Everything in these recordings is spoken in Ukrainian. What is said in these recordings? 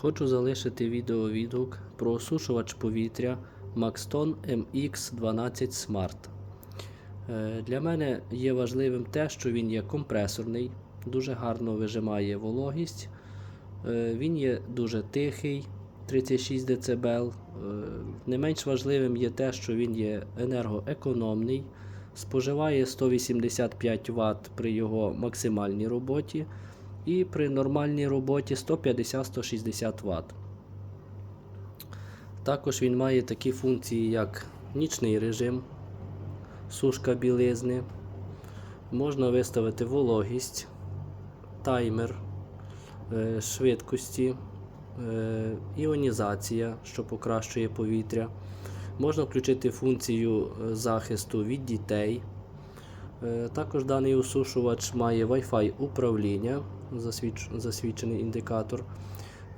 Хочу залишити відеовідгук про осушувач повітря Maxton MX12 Smart. Е, Для мене є важливим те, що він є компресорний, дуже гарно вижимає вологість. Е, Він є дуже тихий, 36 дБ. Е, Не менш важливим є те, що він є енергоекономний, споживає 185 Вт при його максимальній роботі і при нормальній роботі 150-160 Вт. Також він має такі функції, як нічний режим, сушка білизни, можна виставити вологість, таймер е, швидкості, е, іонізація, що покращує повітря. Можна включити функцію е, захисту від дітей. Е, Також даний осушувач має Wi-Fi управління, засвідч- засвідчений індикатор.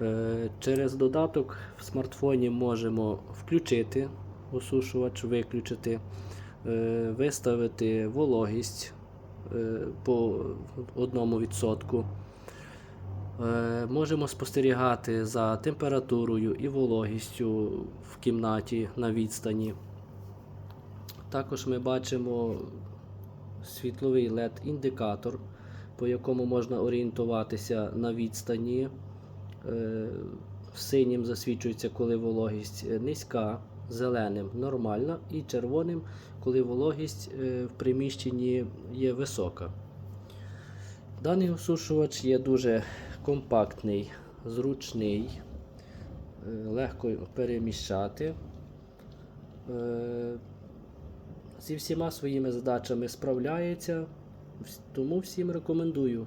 Е, Через додаток в смартфоні можемо включити осушувач, виключити, е, виставити вологість по 1%. Е, Можемо спостерігати за температурою і вологістю в кімнаті на відстані. Також ми бачимо світловий LED-індикатор, по якому можна орієнтуватися на відстані. Е, Синім засвідчується, коли вологість е, низька, зеленим нормальна і червоним, коли вологість е, в приміщенні є висока. Даний осушувач є дуже компактний, зручний, легко переміщати. Зі всіма своїми задачами справляється, тому всім рекомендую.